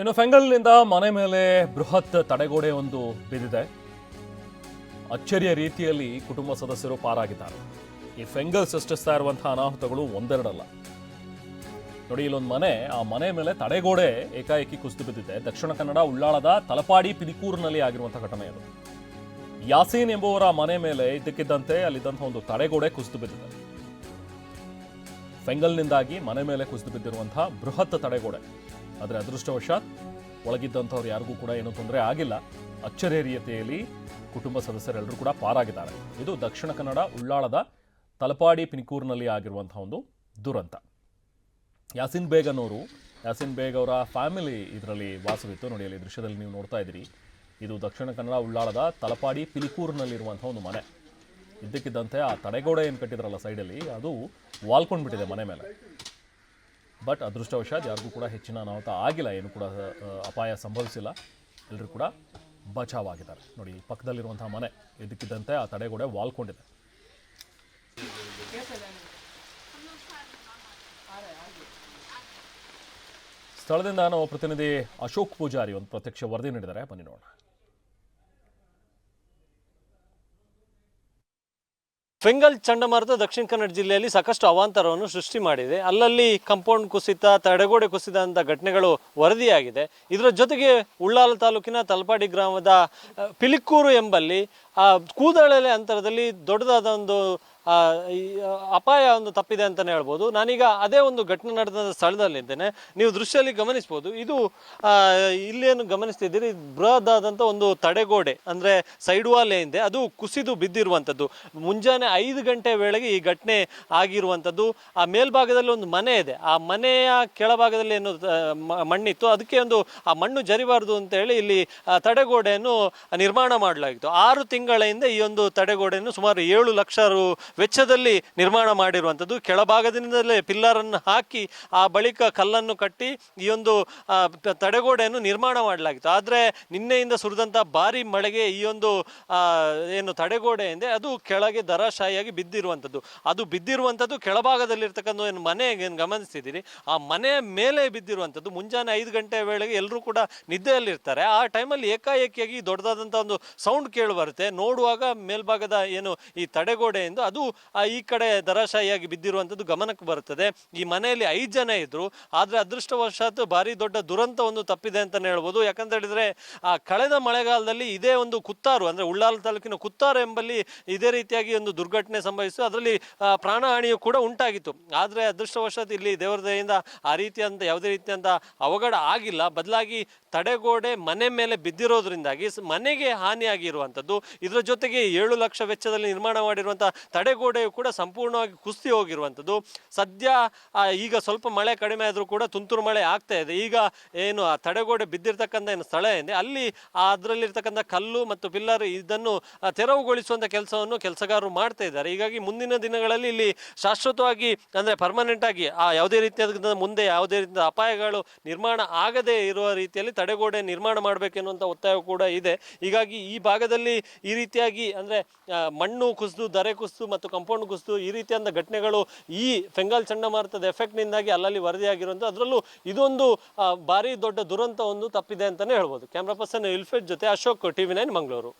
ಇನ್ನು ಫೆಂಗಲ್ನಿಂದ ಮನೆ ಮೇಲೆ ಬೃಹತ್ ತಡೆಗೋಡೆ ಒಂದು ಬಿದ್ದಿದೆ. ಅಚ್ಚರಿಯ ರೀತಿಯಲ್ಲಿ ಕುಟುಂಬ ಸದಸ್ಯರು ಪಾರಾಗಿದ್ದಾರೆ. ಈ ಫೆಂಗಲ್ ಸೃಷ್ಟಿಸ್ತಾ ಇರುವಂತಹ ಅನಾಹುತಗಳು ಒಂದೆರಡಲ್ಲ. ನೋಡಿ, ಇಲ್ಲೊಂದು ಮನೆ, ಆ ಮನೆ ಮೇಲೆ ತಡೆಗೋಡೆ ಏಕಾಏಕಿ ಕುಸಿದು ಬಿದ್ದಿದೆ. ದಕ್ಷಿಣ ಕನ್ನಡ, ಉಳ್ಳಾಳದ ತಲಪಾಡಿ ಪಿಲಿಕೂರಿನಲ್ಲಿ ಆಗಿರುವಂತಹ ಘಟನೆ ಅದು. ಯಾಸೀನ್ ಎಂಬುವರ ಮನೆ ಮೇಲೆ ಇದ್ದಕ್ಕಿದ್ದಂತೆ ಅಲ್ಲಿದ್ದಂತಹ ಒಂದು ತಡೆಗೋಡೆ ಕುಸಿದು ಬಿದ್ದಿದೆ. ಫೆಂಗಲ್ನಿಂದಾಗಿ ಮನೆ ಮೇಲೆ ಕುಸಿದು ಬಿದ್ದಿರುವಂತಹ ಬೃಹತ್ ತಡೆಗೋಡೆ. ಆದರೆ ಅದೃಷ್ಟವಶಾತ್ ಒಳಗಿದ್ದಂಥವ್ರು ಯಾರಿಗೂ ಕೂಡ ಏನೂ ತೊಂದರೆ ಆಗಿಲ್ಲ. ಅಚ್ಚರೇರಿಯತೆಯಲ್ಲಿ ಕುಟುಂಬ ಸದಸ್ಯರೆಲ್ಲರೂ ಕೂಡ ಪಾರಾಗಿದ್ದಾರೆ. ಇದು ದಕ್ಷಿಣ ಕನ್ನಡ ಉಳ್ಳಾಳದ ತಲಪಾಡಿ ಪಿನಿಕೂರಿನಲ್ಲಿ ಆಗಿರುವಂಥ ಒಂದು ದುರಂತ. ಯಾಸಿನ್ ಬೇಗ್ ಅನ್ನೋರು, ಯಾಸಿನ್ ಬೇಗ್ ಅವರ ಫ್ಯಾಮಿಲಿ ಇದರಲ್ಲಿ ವಾಸವಿತ್ತು. ನೋಡಿ, ಅಲ್ಲಿ ದೃಶ್ಯದಲ್ಲಿ ನೀವು ನೋಡ್ತಾ ಇದ್ದೀರಿ. ಇದು ದಕ್ಷಿಣ ಕನ್ನಡ ಉಳ್ಳಾಳದ ತಲಪಾಡಿ ಪಿಲಿಕೂರಿನಲ್ಲಿರುವಂಥ ಒಂದು ಮನೆ. ಇದ್ದಕ್ಕಿದ್ದಂತೆ ಆ ತಡೆಗೋಡೆ ಏನು ಕಟ್ಟಿದ್ರಲ್ಲ ಸೈಡಲ್ಲಿ ಅದು ವಾಲ್ಕೊಂಡ್ಬಿಟ್ಟಿದೆ ಮನೆ ಮೇಲೆ. ಬಟ್ ಅದೃಷ್ಟವಶಾತ್ ಯಾರಿಗೂ ಕೂಡ ಹೆಚ್ಚಿನ ಅನಾಹುತ ಆಗಿಲ್ಲ. ಏನು ಕೂಡ ಅಪಾಯ ಸಂಭವಿಸಿಲ್ಲ. ಎಲ್ಲರೂ ಕೂಡ ಬಚಾವಾಗಿದ್ದಾರೆ. ನೋಡಿ ಪಕ್ಕದಲ್ಲಿರುವಂತಹ ಮನೆ ಇದಕ್ಕಿದ್ದಂತೆ ಆ ತಡೆಗೋಡೆ ವಾಲ್ಕೊಂಡಿದೆ. ಸ್ಥಳದಿಂದ ನಾವು ಪ್ರತಿನಿಧಿ ಅಶೋಕ್ ಪೂಜಾರಿ ಒಂದು ಪ್ರತ್ಯಕ್ಷ ವರದಿ ನೀಡಿದ್ದಾರೆ. ಬನ್ನಿ ನೋಡೋಣ. ಫೆಂಗಲ್ ಚಂಡಮಾರುತ ದಕ್ಷಿಣ ಕನ್ನಡ ಜಿಲ್ಲೆಯಲ್ಲಿ ಸಾಕಷ್ಟು ಅವಾಂತರವನ್ನು ಸೃಷ್ಟಿ ಮಾಡಿದೆ. ಅಲ್ಲಲ್ಲಿ ಕಂಪೌಂಡ್ ಕುಸಿತ, ತಡೆಗೋಡೆ ಕುಸಿತ ಅಂತ ಘಟನೆಗಳು ವರದಿಯಾಗಿದೆ. ಇದರ ಜೊತೆಗೆ ಉಳ್ಳಾಲ ತಾಲೂಕಿನ ತಲಪಾಡಿ ಗ್ರಾಮದ ಪಿಲಿಕ್ಕೂರು ಎಂಬಲ್ಲಿ ಆ, ಕೂದಲೆಲೆ ಅಂತರದಲ್ಲಿ ದೊಡ್ಡದಾದ ಒಂದು ಅಪಾಯ ಒಂದು ತಪ್ಪಿದೆ ಅಂತಲೇ ಹೇಳ್ಬೋದು. ನಾನೀಗ ಅದೇ ಒಂದು ಘಟನೆ ನಡೆದ ಸ್ಥಳದಲ್ಲಿದ್ದೇನೆ ನೀವು ದೃಶ್ಯದಲ್ಲಿ ಗಮನಿಸ್ಬೋದು. ಇದು ಇಲ್ಲೇನು ಗಮನಿಸ್ತಿದ್ದೀರಿ, ಬೃಹದಾದಂಥ ಒಂದು ತಡೆಗೋಡೆ, ಅಂದರೆ ಸೈಡ್ ವಾಲ್ ಏನಿದೆ, ಅದು ಕುಸಿದು ಬಿದ್ದಿರುವಂಥದ್ದು. ಮುಂಜಾನೆ ಐದು ಗಂಟೆ ವೇಳೆಗೆ ಈ ಘಟನೆ ಆಗಿರುವಂಥದ್ದು. ಆ ಮೇಲ್ಭಾಗದಲ್ಲಿ ಒಂದು ಮನೆ ಇದೆ. ಆ ಮನೆಯ ಕೆಳಭಾಗದಲ್ಲಿ ಏನು ಮಣ್ಣಿತ್ತು. ಅದಕ್ಕೆ ಒಂದು, ಆ ಮಣ್ಣು ಜರಿಬಾರ್ದು ಅಂತ ಹೇಳಿ ಇಲ್ಲಿ ತಡೆಗೋಡೆಯನ್ನು ನಿರ್ಮಾಣ ಮಾಡಲಾಗಿತ್ತು. ಆರು ತಿಂಗಳ ಹಿಂದೆ ಈ ಒಂದು ತಡೆಗೋಡೆಯನ್ನು ಸುಮಾರು ಏಳು ಲಕ್ಷ ರು ವೆಚ್ಚದಲ್ಲಿ ನಿರ್ಮಾಣ ಮಾಡಿರುವಂಥದ್ದು. ಕೆಳಭಾಗದಿಂದಲೇ ಪಿಲ್ಲರನ್ನು ಹಾಕಿ ಆ ಬಳಿಕ ಕಲ್ಲನ್ನು ಕಟ್ಟಿ ಈ ಒಂದು ತಡೆಗೋಡೆಯನ್ನು ನಿರ್ಮಾಣ ಮಾಡಲಾಗಿತ್ತು. ಆದರೆ ನಿನ್ನೆಯಿಂದ ಸುರಿದಂಥ ಭಾರಿ ಮಳೆಗೆ ಈ ಒಂದು ಏನು ತಡೆಗೋಡೆ ಎಂದೆ ಅದು ಕೆಳಗೆ ದರಶಾಯಿಯಾಗಿ ಬಿದ್ದಿರುವಂಥದ್ದು. ಅದು ಬಿದ್ದಿರುವಂಥದ್ದು ಕೆಳಭಾಗದಲ್ಲಿರ್ತಕ್ಕಂಥ ಏನು ಮನೆ ಏನು ಗಮನಿಸ್ತಿದ್ದೀರಿ? ಆ ಮನೆಯ ಮೇಲೆ ಬಿದ್ದಿರುವಂಥದ್ದು. ಮುಂಜಾನೆ ಐದು ಗಂಟೆ ವೇಳೆಗೆ ಎಲ್ಲರೂ ಕೂಡ ನಿದ್ದೆಯಲ್ಲಿರ್ತಾರೆ. ಆ ಟೈಮಲ್ಲಿ ಏಕಾಏಕಿಯಾಗಿ ದೊಡ್ಡದಾದಂಥ ಒಂದು ಸೌಂಡ್ ಕೇಳಿ ಬರುತ್ತೆ. ನೋಡುವಾಗ ಮೇಲ್ಭಾಗದ ಏನು ಈ ತಡೆಗೋಡೆ ಎಂದು ಅದು ಈ ಕಡೆ ದರಾಶಾಹಿಯಾಗಿ ಬಿದ್ದಿರುವಂಥದ್ದು ಗಮನಕ್ಕೆ ಬರುತ್ತದೆ. ಈ ಮನೆಯಲ್ಲಿ ಐದು ಜನ ಇದ್ರು. ಆದರೆ ಅದೃಷ್ಟವಶಾತ್ ಭಾರಿ ದೊಡ್ಡ ದುರಂತ ಒಂದು ತಪ್ಪಿದೆ ಅಂತಲೇ ಹೇಳ್ಬೋದು. ಯಾಕಂತ ಹೇಳಿದ್ರೆ, ಆ ಕಳೆದ ಮಳೆಗಾಲದಲ್ಲಿ ಇದೇ ಒಂದು ಕುತ್ತಾರು, ಅಂದರೆ ಉಳ್ಳಾಲ ತಾಲೂಕಿನ ಕುತ್ತಾರು ಎಂಬಲ್ಲಿ ಇದೇ ರೀತಿಯಾಗಿ ಒಂದು ದುರ್ಘಟನೆ ಸಂಭವಿಸಿತು. ಅದರಲ್ಲಿ ಪ್ರಾಣಹಾನಿಯು ಕೂಡ ಉಂಟಾಗಿತ್ತು. ಆದರೆ ಅದೃಷ್ಟವಶಾತ್ ಇಲ್ಲಿ ದೇವರ ದಯೆಯಿಂದ ಆ ರೀತಿಯಂಥ ಯಾವುದೇ ರೀತಿಯಂತ ಅವಘಡ ಆಗಿಲ್ಲ. ಬದಲಾಗಿ ತಡೆಗೋಡೆ ಮನೆ ಮೇಲೆ ಬಿದ್ದಿರೋದ್ರಿಂದಾಗಿ ಮನೆಗೆ ಹಾನಿಯಾಗಿರುವಂಥದ್ದು. ಇದರ ಜೊತೆಗೆ ಏಳು ಲಕ್ಷ ವೆಚ್ಚದಲ್ಲಿ ನಿರ್ಮಾಣ ಮಾಡಿರುವಂಥ ತಡೆಗೋಡೆಯು ಕೂಡ ಸಂಪೂರ್ಣವಾಗಿ ಕುಸ್ತಿ ಹೋಗಿರುವಂಥದ್ದು. ಸದ್ಯ ಈಗ ಸ್ವಲ್ಪ ಮಳೆ ಕಡಿಮೆ ಆದರೂ ಕೂಡ ತುಂತುರು ಮಳೆ ಆಗ್ತಾ ಇದೆ. ಈಗ ಏನು, ಆ, ತಡೆಗೋಡೆ ಬಿದ್ದಿರ್ತಕ್ಕಂಥ ಏನು ಸ್ಥಳ ಇದೆ ಅಲ್ಲಿ ಅದರಲ್ಲಿರ್ತಕ್ಕಂಥ ಕಲ್ಲು ಮತ್ತು ಪಿಲ್ಲರ್ ಇದನ್ನು ತೆರವುಗೊಳಿಸುವಂಥ ಕೆಲಸವನ್ನು ಕೆಲಸಗಾರರು ಮಾಡ್ತಾ ಇದ್ದಾರೆ. ಹೀಗಾಗಿ ಮುಂದಿನ ದಿನಗಳಲ್ಲಿ ಇಲ್ಲಿ ಶಾಶ್ವತವಾಗಿ ಅಂದರೆ ಪರ್ಮನೆಂಟ್ ಆಗಿ, ಆ, ಯಾವುದೇ ರೀತಿಯಾದ ಮುಂದೆ ಯಾವುದೇ ರೀತಿಯ ಅಪಾಯಗಳು ನಿರ್ಮಾಣ ಆಗದೇ ಇರುವ ರೀತಿಯಲ್ಲಿ ತಡೆಗೋಡೆ ನಿರ್ಮಾಣ ಮಾಡಬೇಕೆನ್ನುವಂಥ ಒತ್ತಾಯ ಕೂಡ ಇದೆ. ಹೀಗಾಗಿ ಈ ಭಾಗದಲ್ಲಿ ರೀತಿಯಾಗಿ ಅಂದರೆ ಮಣ್ಣು ಕುಸಿದು, ದರೆ ಕುಸಿದು ಮತ್ತು ಕಂಪೌಂಡ್ ಕುಸಿದು ಈ ರೀತಿಯಾದ ಘಟನೆಗಳು ಈ ಫೆಂಗಾಲ್ ಚಂಡಮಾರುತದ ಎಫೆಕ್ಟ್ನಿಂದಾಗಿ ಅಲ್ಲಲ್ಲಿ ವರದಿಯಾಗಿರುವಂಥ ಅದರಲ್ಲೂ ಇದೊಂದು ಭಾರಿ ದೊಡ್ಡ ದುರಂತ ಒಂದು ತಪ್ಪಿದೆ ಅಂತಲೇ ಹೇಳ್ಬೋದು. ಕ್ಯಾಮ್ರಾ ಪರ್ಸನ್ ಇಲ್ಫೆಟ್ ಜೊತೆ ಅಶೋಕ್, ಟಿವಿ ನೈನ್, ಮಂಗಳೂರು.